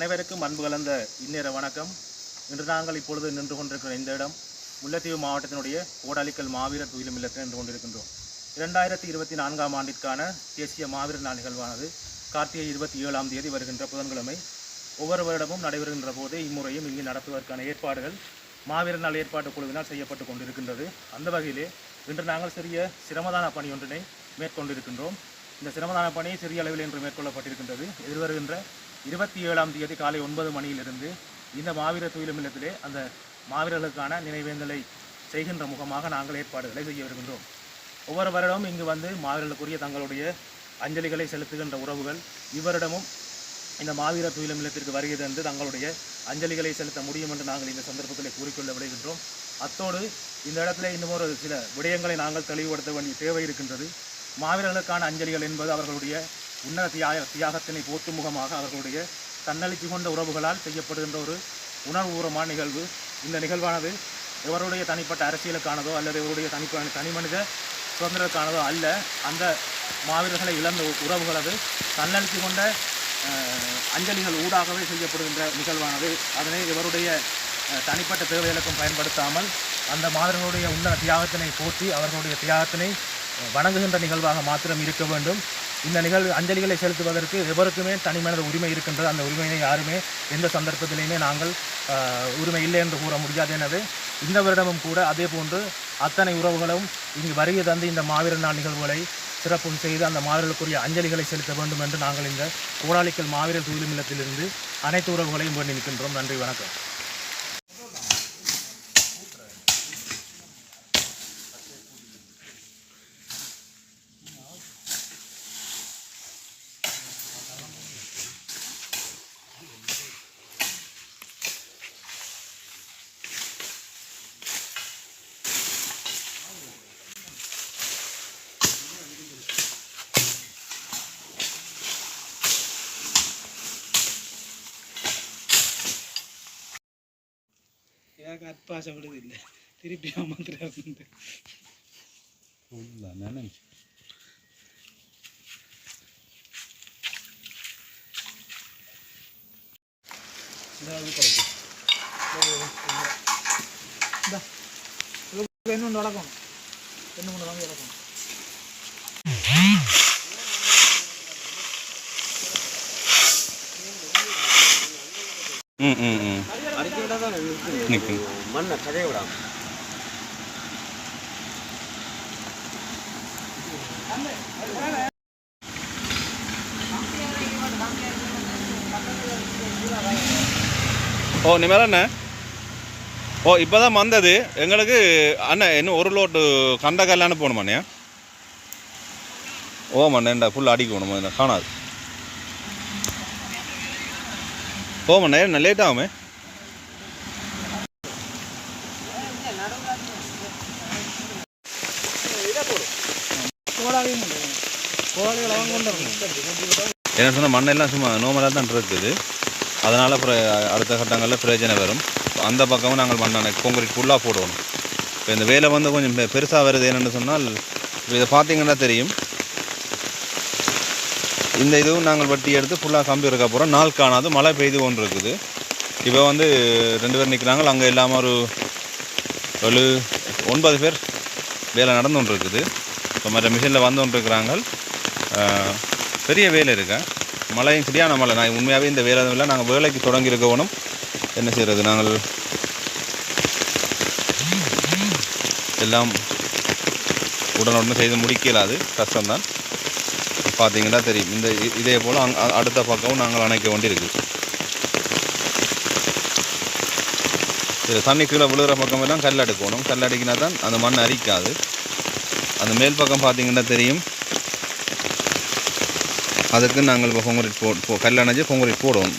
அனைவருக்கும் அன்பு கலந்த இந்நேர வணக்கம். இன்று நாங்கள் இப்பொழுது நின்று கொண்டிருக்கிற இந்த இடம் முல்லைத்தீவு மாவட்டத்தினுடைய கோடாலிக்கல் மாவீரர் துயிலும் இல்லத்தில் நின்று கொண்டிருக்கின்றோம். இரண்டாயிரத்தி இருபத்தி நான்காம் ஆண்டிற்கான தேசிய மாவீரர் நாள் நிகழ்வானது. கார்த்திகை இருபத்தி ஏழாம் தேதி வருகின்ற புதன்கிழமை. ஒவ்வொரு வருடமும் நடைபெறுகின்ற போது இம்முறையும் இங்கு நடத்துவதற்கான ஏற்பாடுகள் மாவீரர் நாள் ஏற்பாட்டு குழுவினால் செய்யப்பட்டு கொண்டிருக்கின்றது. அந்த வகையிலே இன்று நாங்கள் சிறிய சிரமதான பணி ஒன்றினை மேற்கொண்டிருக்கின்றோம். இந்த சிரமதான பணி சிறிய அளவில் இன்று மேற்கொள்ளப்பட்டிருக்கின்றது. எதிர்வருகின்ற இருபத்தி ஏழாம் தேதி காலை ஒன்பது மணியிலிருந்து இந்த மாவீர துயிலும் இல்லத்திலே அந்த மாவீரர்களுக்கான நினைவேந்தலை செய்கின்ற முகமாக நாங்கள் ஏற்பாடுகளை செய்ய வருகின்றோம் ஒவ்வொரு வருடமும் இங்கு வந்து மாவீரர்களுக்குரிய தங்களுடைய அஞ்சலிகளை செலுத்துகின்ற உறவுகள் இவரிடமும் இந்த மாவீர துயிலும் இல்லத்திற்கு வருகை தந்து தங்களுடைய அஞ்சலிகளை செலுத்த முடியும் என்று நாங்கள் இந்த சந்தர்ப்பத்தில் கூறிக்கொள்ள விடுகின்றோம் அத்தோடு இந்த இடத்துல இன்னும் ஒரு சில விடயங்களை நாங்கள் தெளிவுபடுத்த வேண்டிய தேவை இருக்கின்றது. மாவீரர்களுக்கான அஞ்சலிகள் என்பது அவர்களுடைய உன்னத தியாக தியாகத்தினை போற்றும் முகமாக அவர்களுடைய தன்னழிச்சு கொண்ட உறவுகளால் செய்யப்படுகின்ற ஒரு உணர்வுபூர்வமான நிகழ்வு. இந்த நிகழ்வானது எவருடைய தனிப்பட்ட அரசியலுக்கானதோ அல்லது இவருடைய தனிப்ப தனி மனித சுதந்திரத்துக்கானதோ அல்ல. அந்த மாவீரர்களை இழந்த உறவுகளது தன்னழிச்சு கொண்ட அஞ்சலிகள் ஊடாகவே செய்யப்படுகின்ற நிகழ்வானது. அதனை இவருடைய தனிப்பட்ட தேவைகளுக்கும் பயன்படுத்தாமல் அந்த மாவீரர்களுடைய உன்னத தியாகத்தினை போற்றி அவர்களுடைய தியாகத்தினை வணங்குகின்ற நிகழ்வாக மாத்திரம் இருக்க வேண்டும். இந்த நிகழ்வு அஞ்சலிகளை செலுத்துவதற்கு எவருக்குமே தனிமனித உரிமை இருக்கின்றது. அந்த உரிமையை யாருமே எந்த சந்தர்ப்பத்திலையுமே நாங்கள் உரிமை இல்லை என்று கூற முடியாது. எனவே இந்த வருடமும் கூட அதே போன்று அத்தனை உறவுகளும் இங்கு வருகை தந்து இந்த மாவீரர் நாள் நிகழ்வுகளை சிறப்பும் செய்து அந்த மாவீரர்களுக்குரிய அஞ்சலிகளை செலுத்த வேண்டும் என்று நாங்கள் இந்த கோடாளிக்கல் மாவீரர் துயிலும் இல்லத்திலிருந்து அனைத்து உறவுகளையும் வேண்டி நிற்கின்றோம். நன்றி வணக்கம். எனக்கு அற்பாசப்படுது இல்லை. திருப்பி அமர்ந்துட்டு இன்னொன்று வளர்க்கணும் ரெண்டு மூணு வாங்கி வளர்க்கணும் ம் ம் ம். நிற்கும் மண்ணை கதைய விடாம. ஓ நிமேல அண்ணே. ஓ இப்போ தான் வந்தது. எங்களுக்கு அண்ணன் இன்னும் ஒரு லோட்டு கண்ட கல்லான்னு போகணுமாண்ணே ஓ மண்ணேண்டா ஃபுல் அடிக்கணும்? என்ன காணாது. ஓ மண்ணே என்ன லேட் ஆகுமே. என்ன சொன்னால் மண்ணெல்லாம் சும்மா நோமலாக தான் இருக்குது. அதனால் அப்புறம் அடுத்த கட்டங்களில் பிரயோஜனம் வரும். அந்த பக்கமும் நாங்கள் மண்ணை கொங்கிரீட் ஃபுல்லாக போடுவோம் இப்போ இந்த வேலை வந்து கொஞ்சம் பெருசாக வருது என்னென்னு சொன்னால் இப்போ இதை பார்த்தீங்கன்னா தெரியும். இந்த இதுவும் நாங்கள் வட்டி எடுத்து ஃபுல்லாக கம்பி இருக்க போகிறோம் நாள் காணாது மழை பெய்து ஒன்று இருக்குது இப்போ வந்து ரெண்டு பேர் நிற்கிறாங்க அங்கே இல்லாமல் ஒரு ஒரு ஒன்பது பேர் வேலை நடந்து கொண்டு இருக்குது இப்போ மற்ற மிஷினில் வந்து கொண்டு இருக்கிறாங்க பெரிய வேலை இருக்கா. மழையும் சரியான மழை. நான் உண்மையாகவே இந்த வேலை இல்லை. நாங்கள் வேலைக்கு தொடங்கி என்ன செய்கிறது நாங்கள் எல்லாம் உடனுடன் செய்து முடிக்கலாது கஷ்டம்தான். பார்த்தீங்கன்னா தெரியும். இந்த இதே போல் அங் அடுத்த பக்கமும் நாங்கள் அணைக்க வேண்டியிருக்கு. இது தண்ணி கீழே விழுகிற பக்கமே தான் கல் அடுக்கணும் கல் அடுக்கினா தான் அந்த மண் அரிக்காது. அந்த மேல் பக்கம் பார்த்தீங்கன்னா தெரியும். அதுக்கு நாங்கள் இப்போ பொங்கரிட் போ போ கல் அணைஞ்சு பொங்கரிட் போடுவோம்.